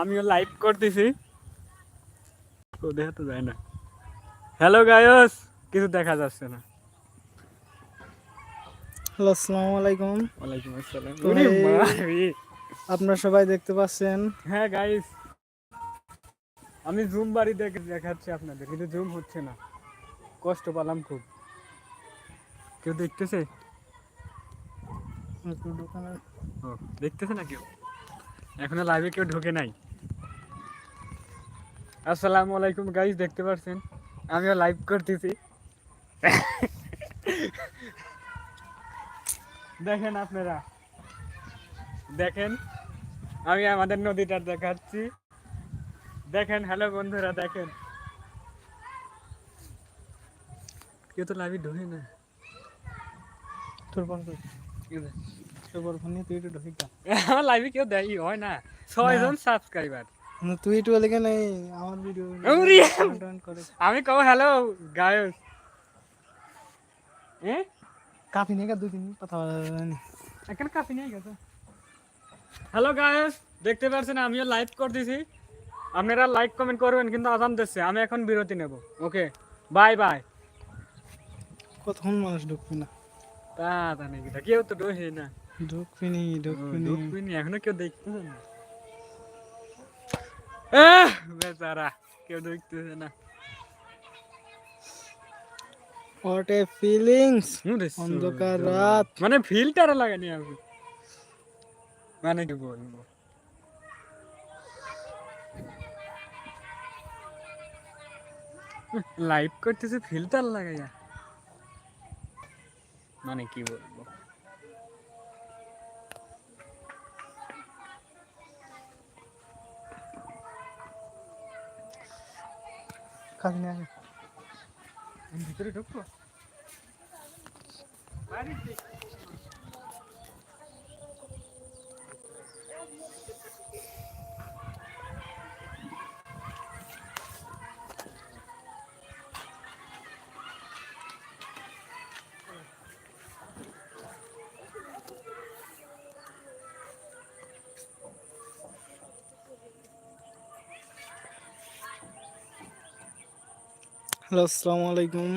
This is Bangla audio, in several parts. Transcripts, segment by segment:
আমিও লাইভ করতেছি। তো দেখা তো যায় না। হ্যালো গায়স কিছু দেখা যাচ্ছে না। হ্যালো আসসালামু আলাইকুম। ওয়ালাইকুম আসসালাম। আপনারা সবাই দেখতে পাচ্ছেন? হ্যাঁ গাইস আমি জুম বাড়ি দেখে দেখাচ্ছি আপনাদের কিন্তু জুম হচ্ছে না। কষ্ট পেলাম খুব। কেউ দেখতেছে? দেখতেছে না কেউ? এখনও লাইভে কেউ ঢোকে নাই। আসসালামু আলাইকুম গাইজ দেখতে পাচ্ছেন আমিও লাইভ করতেছি। দেখেন আপনারা। দেখেন আমি আমাদের নদীটা দেখাচ্ছি। দেখেন হ্যালো বন্ধুরা দেখেন। কেউ তো লাইভে ঢোকে না। তোর ফোন? তোর ফোন নিয়ে তুই একটু ঢুকিস আমার লাইভে কেউ দেয় হয় না। ছয়জন সাবস্ক্রাইবার তুই একটু লেগে নেই আমার ভিডিও আমি কব হ্যালো গায়ক। এ? কাফি গা দুই তিন কথা। এখন কাফি নিয়ে গেছে। হ্যালো গায়স দেখতে পাচ্ছেন আমিও লাইভ করতেছি। আপনারা লাইক কমেন্ট করবেন কিন্তু আজান দিচ্ছে। আমি এখন বিরতি নেব। ওকে বাই বাই কতক্ষণ মানুষ ঢুকবি না? তা তা নাকি কেউ তো ডোহে না। ঢুকবি নি ঢুকবি নি। এখনও কেউ দেখতেছে না। বেচারা কেউ দেখতেছে না হোয়াট এ ফিলিংস ওরে অন্ধকার সুন্দর। রাত মানে ফিল্টার লাগানি আমি মানে কি বলবো লাইভ করতেছে ফিল্টার লাগাইয়া মানে কি বলবো কাফি নিয়ে আয়। হ্যালো, আসসালামু আলাইকুম।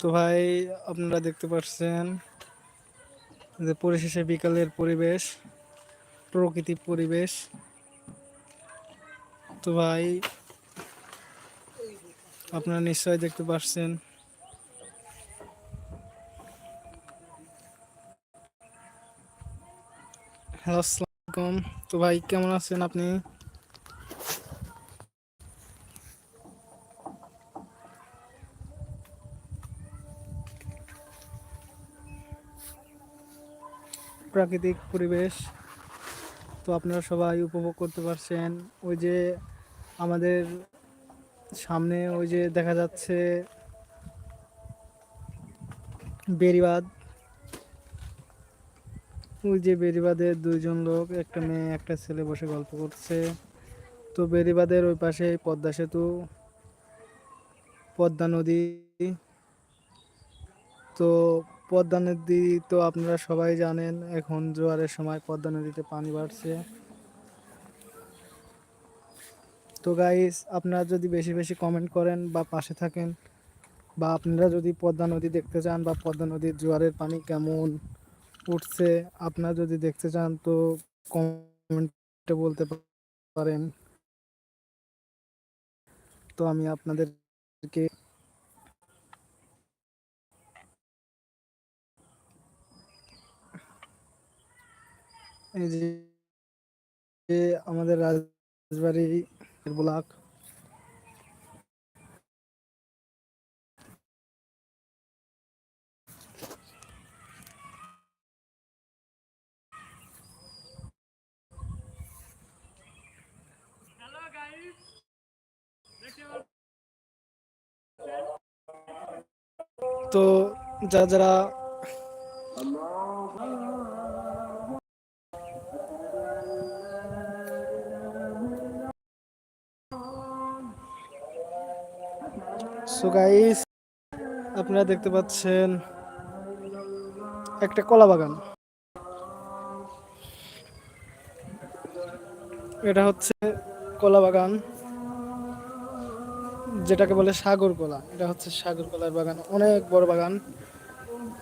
তো ভাই, আপনারা দেখতে পাচ্ছেন যে পরিশেষে বিকালের পরিবেশ, প্রকৃতির পরিবেশ। তো ভাই, আপনারা নিশ্চয়ই দেখতে পাচ্ছেন। হ্যালো, আসসালামু তো ভাই, কেমন আছেন আপনি? প্রাকৃতিক পরিবেশ। তো আপনারা সবাই উপভোগ করতে পারছেন। ওই যে আমাদের সামনে ওই যে দেখা যাচ্ছে বেরিবাদ ওই যে বেরিবাদের দুইজন লোক, একটা মেয়ে, একটা ছেলে বসে গল্প করছে। তো বেরিবাদের ওই পাশে পদ্মা সেতু, পদ্মা নদী। তো পদ্মা নদী তো আপনারা সবাই জানেন, এখন জোয়ারের সময় পদ্মা নদীতে পানি বাড়ছে। তো গাইস আপনারা যদি বেশি বেশি কমেন্ট করেন বা পাশে থাকেন, বা আপনারা যদি পদ্মা নদী দেখতে চান বা পদ্মা নদীর জোয়ারের পানি কেমন উঠছে, আপনারা যদি দেখতে চান তো কমেন্টে বলতে পারেন। তো আমি আপনাদেরকে এই যে যে আমাদের রাজবাড়ি ব্লক। তো যারা যারা সো গাইস আপনারা দেখতে পাচ্ছেন একটা কলা বাগান। এটা হচ্ছে কলা বাগান, যেটাকে বলে সাগর কলা। এটা হচ্ছে সাগর কলার বাগান, অনেক বড় বাগান।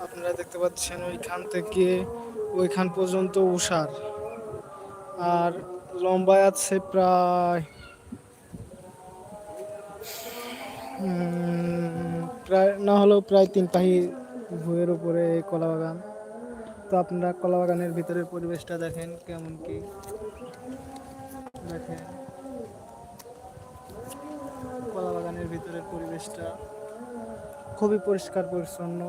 আপনারা দেখতে পাচ্ছেন ওইখান থেকে ওইখান পর্যন্ত উষার আর লম্বায় আছে প্রায় প্রায়, না হলেও প্রায় তিন পাহি ভুঁয়ের উপরে কলা বাগান। তো আপনারা কলা বাগানের ভিতরের পরিবেশটা দেখেন, কেমন কি? দেখেন। কলা বাগানের ভিতরের পরিবেশটা খুবই পরিষ্কার পরিচ্ছন্ন।